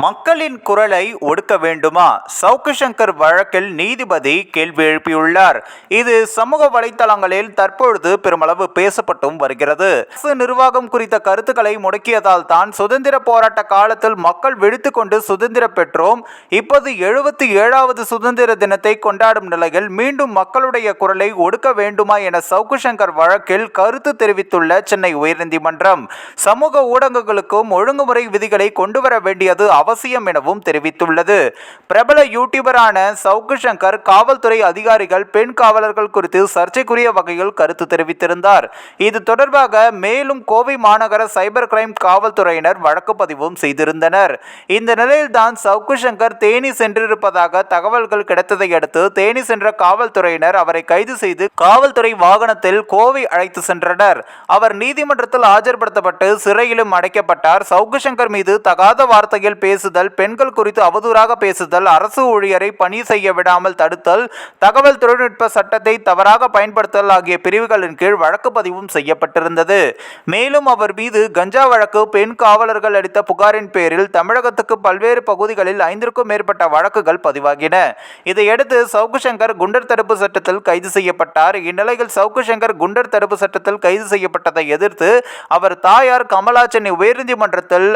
மக்களின் குரலை ஒடுக்க வேண்டுமா? சவுக்கு சங்கர் வழக்கில் நீதிபதி கேள்வி எழுப்பியுள்ளார். இது சமூக வலைத்தளங்களில் தற்பொழுது பெருமளவு பேசப்பட்டும் வருகிறது. அரசு நிர்வாகம் குறித்த கருத்துக்களை முடக்கியதால் தான் சுதந்திர போராட்ட காலத்தில் மக்கள் விழித்துக்கொண்டு சுதந்திரம் பெற்றோம். இப்போது எழுபத்தி ஏழாவது சுதந்திர தினத்தை கொண்டாடும் நிலையில் மீண்டும் மக்களுடைய குரலை ஒடுக்க வேண்டுமா என சவுக்கு சங்கர் வழக்கில் கருத்து தெரிவித்துள்ள சென்னை உயர்நீதிமன்றம். சமூக ஊடகங்களுக்கும் ஒழுங்குமுறை விதிகளை கொண்டு வர வேண்டியது அவசியம் எனவும் தெரிவித்துள்ளது. பிரபல யூடியூபரான சவுக்கு சங்கர் காவல்துறை அதிகாரிகள் பெண் காவலர்கள் குறித்து சர்ச்சைக்குரிய வகையில் கருத்து தெரிவித்திருந்தார். இது தொடர்பாக மேலும் கோவை மாநகர சைபர் கிரைம் காவல்துறையினர் வழக்கு பதிவும் செய்திருந்தனர். இந்த நிலையில்தான் சவுக்கு சங்கர் தேனி சென்றிருப்பதாக தகவல்கள் கிடைத்ததை அடுத்து தேனி சென்ற காவல்துறையினர் அவரை கைது செய்து காவல்துறை வாகனத்தில் கோவை அழைத்து சென்றனர். அவர் நீதிமன்றத்தில் ஆஜர்படுத்தப்பட்டு சிறையிலும் அடைக்கப்பட்டார். சவுக்கு சங்கர் மீது தகாத வார்த்தையில் பேசுதல் பெண்கள் குறித்து அவதூறாக பேசுதல் அரசு ஊழியரை பணி செய்ய விடாமல் தடுத்தல் தகவல் தொழில்நுட்ப சட்டத்தை தவறாக பயன்படுத்தல் ஆகிய பிரிவுகளின் கீழ் வழக்கு பதிவும் செய்யப்பட்டிருந்தது. மேலும் அவர் மீது கஞ்சா வழக்கு பெண் காவலர்கள் அளித்த புகாரின் பேரில் தமிழகத்துக்கு பல்வேறு பகுதிகளில் ஐந்திற்கும் மேற்பட்ட வழக்குகள் பதிவாகின. இதையடுத்து சவுக்கு சங்கர் குண்டர் தடுப்பு சட்டத்தில் கைது செய்யப்பட்டார். இந்நிலையில் சவுக்கு சங்கர் குண்டர் தடுப்பு சட்டத்தில் கைது செய்யப்பட்டதை எதிர்த்து அவர் தாயார் கமலா சென்னை உயர்நீதிமன்றத்தில்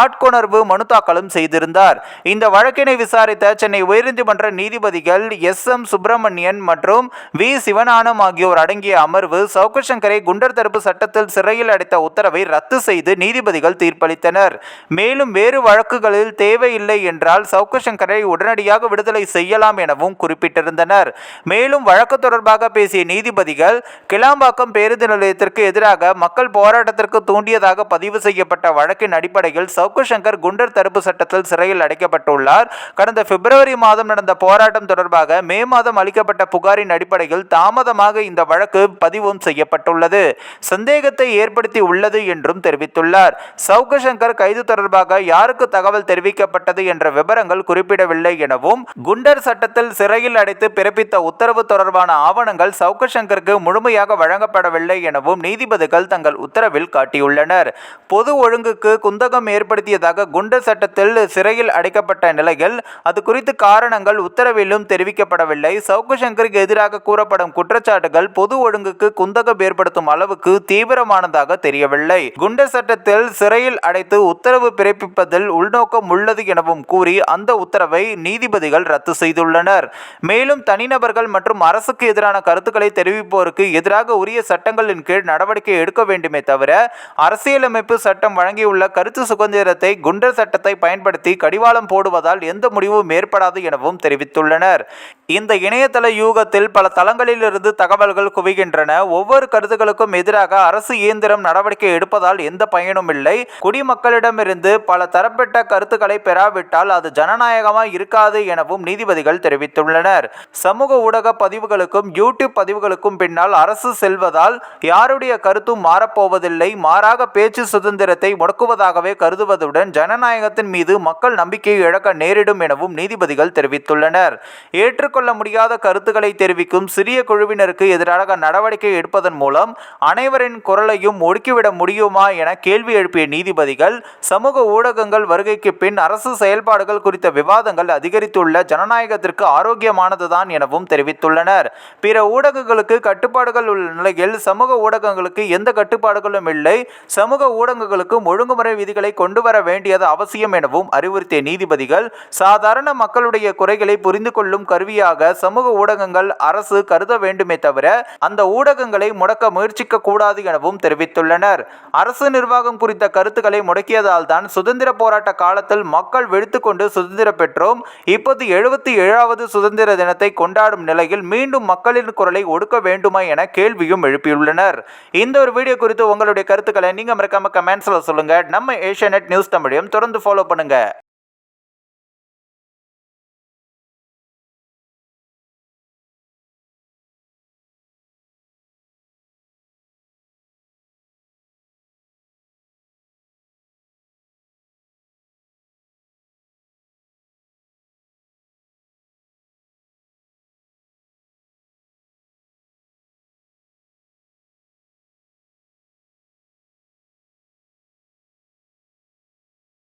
ஆட்கொணர்வு மனு தாக்கலும் செய்திருந்தார். இந்த வழக்கினை விசாரித்த சென்னை உயர்நீதிமன்ற நீதிபதிகள் எஸ். எம். சுப்பிரமணியன் மற்றும் வி. சிவஞானம் ஆகியோர் அடங்கிய அமர்வு சௌகசங்கரை குண்டர் தடுப்பு சட்டத்தில் சிறையில் அடைத்த உத்தரவை ரத்து செய்து நீதிபதிகள் தீர்ப்பளித்தனர். மேலும் வேறு வழக்குகளில் தேவையில்லை என்றால் சௌகசங்கரை உடனடியாக விடுதலை செய்யலாம் எனவும் குறிப்பிட்டிருந்தனர். மேலும் வழக்கு தொடர்பாக பேசிய நீதிபதிகள் கிளாம்பாக்கம் பேருந்து நிலையத்திற்கு எதிராக மக்கள் போராட்டத்திற்கு தூண்டியதாக பதிவு செய்யப்பட்ட வழக்கின் அடிப்படையில் சௌகசங்கர் குண்டர் தடுப்பு சட்டத்தில் சிறையில் அடைக்கப்பட்டுள்ளார். கடந்த பிப்ரவரி மாதம் நடந்த போராட்டம் தொடர்பாக மே மாதம் அளிக்கப்பட்ட புகாரின் அடிப்படையில் தாமதமாக இந்த வழக்கு பதிவும் செய்யப்பட்டுள்ளது. சந்தேகத்தை ஏற்படுத்தி உள்ளது என்றும் தெரிவித்துள்ளார். சவுகசங்கர் கைது தொடர்பாக யாருக்கு தகவல் தெரிவிக்கப்பட்டது என்ற விவரங்கள் குறிப்பிடவில்லை எனவும் குண்டர் சட்டத்தில் சிறையில் அடைத்து பிறப்பித்த உத்தரவு தொடர்பான ஆவணங்கள் சவுகசங்கருக்கு முழுமையாக வழங்கப்படவில்லை எனவும் நீதிபதிகள் தங்கள் உத்தரவில் காட்டியுள்ளனர். பொது ஒழுங்குக்கு குந்தகம் ஏற்படுத்தியதாக குண்டர் சட்டத்தில் சிறையில் அடைக்கப்பட்ட நிலையில் அது குறித்து காரணங்கள் உத்தரவிலும் தெரிவிக்கப்படவில்லை. சவுக்கு சங்கருக்கு எதிராக கூறப்படும் குற்றச்சாட்டுகள் பொது ஒழுங்குக்கு குந்தகம் ஏற்படுத்தும் அளவுக்கு தீவிரமானதாக தெரியவில்லை. குண்டர் சட்டத்தில் சிறையில் அடைத்து உத்தரவு பிறப்பிப்பதில் உள்நோக்கம் உள்ளது எனவும் கூறி அந்த உத்தரவை நீதிபதிகள் ரத்து செய்துள்ளனர். மேலும் தனிநபர்கள் மற்றும் அரசுக்கு எதிரான கருத்துக்களை தெரிவிப்போருக்கு எதிராக உரிய சட்டங்களின் கீழ் நடவடிக்கை எடுக்க வேண்டுமே தவிர அரசியலமைப்பு சட்டம் வழங்கியுள்ள கருத்து சுதந்திரத்தை குண்டர் சட்டத்தை பயன்படுத்தி கடிவாளம் போடுவதால் எந்த முடிவும் ஏற்படாது எனவும் தெரிவித்துள்ளனர். இந்த இணையதள யூகத்தில் பல தளங்களிலிருந்து தகவல்கள் குவிகின்றன. ஒவ்வொரு கருத்துக்களுக்கும் எதிராக அரசு இயந்திரம் நடவடிக்கை எடுப்பதால் எந்த பயனும் இல்லை. குடிமக்களிடமிருந்து பல தரப்பட்ட கருத்துக்களை பெறாவிட்டால் அது ஜனநாயகமாக இருக்காது எனவும் நீதிபதிகள் தெரிவித்துள்ளனர். சமூக ஊடக பதிவுகளுக்கும் யூடியூப் பதிவுகளுக்கும் பின்னால் அரசு செல்வதால் யாருடைய கருத்தும் மாறப்போவதில்லை. மாறாக பேச்சு சுதந்திரத்தை முடக்குவதாகவே கருதுவதுடன் ஜனநாயகத்தின் மீது மக்கள் நம்பிக்கையை இழக்க நேரிடும் எனவும் நீதிபதிகள் தெரிவித்துள்ளனர். ஏற்றுக்கொள்ள முடியாத கருத்துக்களை தெரிவிக்கும் சிறிய குழுவினருக்கு எதிராக நடவடிக்கை எடுப்பதன் மூலம் அனைவரின் குரலையும் ஒடுக்கிவிட முடியுமா என கேள்வி எழுப்பிய நீதிபதிகள் சமூக ஊடகங்கள் வருகைக்கு பின் அரசு செயல்பாடுகள் குறித்த விவாதங்கள் அதிகரித்துள்ள ஜனநாயகத்திற்கு ஆரோக்கியமானதுதான் எனவும் தெரிவித்துள்ளனர். பிற ஊடகங்களுக்கு கட்டுப்பாடுகள் உள்ள நிலையில் சமூக ஊடகங்களுக்கு எந்த கட்டுப்பாடுகளும் இல்லை. சமூக ஊடகங்களுக்கு ஒழுங்குமுறை விதிகளை கொண்டு வர வேண்டியது அவசியம் எனவும் அறிவுறுத்திய நீதிபதிகள் சாதாரண மக்களுடைய குறைகளை புரிந்து கொள்ளும் கருவியாக சமூக ஊடகங்கள் அரசு கருத வேண்டுமே தவிர அந்த ஊடகங்களை முடக்க முயற்சிக்க கூடாது எனவும் தெரிவித்துள்ளனர். அரசு நிர்வாகம் குறித்த கருத்துக்களை முடக்கியதால் தான் சுதந்திர போராட்ட காலத்தில் மக்கள் வெடித்துக்கொண்டு சுதந்திரம் பெற்றோம். இப்போது எழுபத்தி ஏழாவது சுதந்திர தினத்தை கொண்டாடும் நிலையில் மீண்டும் மக்களின் குரலை ஒடுக்க வேண்டுமா என கேள்வியும் எழுப்பியுள்ளனர். இந்த ஒரு வீடியோ குறித்து உங்களுடைய கருத்துக்களை நீங்க மறக்காம கமெண்ட்ஸ்ல சொல்லுங்க. நம்ம ஏஷியா நியூஸ் தமிழையும் தொடர்ந்து ஃபாலோ பண்ணுங்க.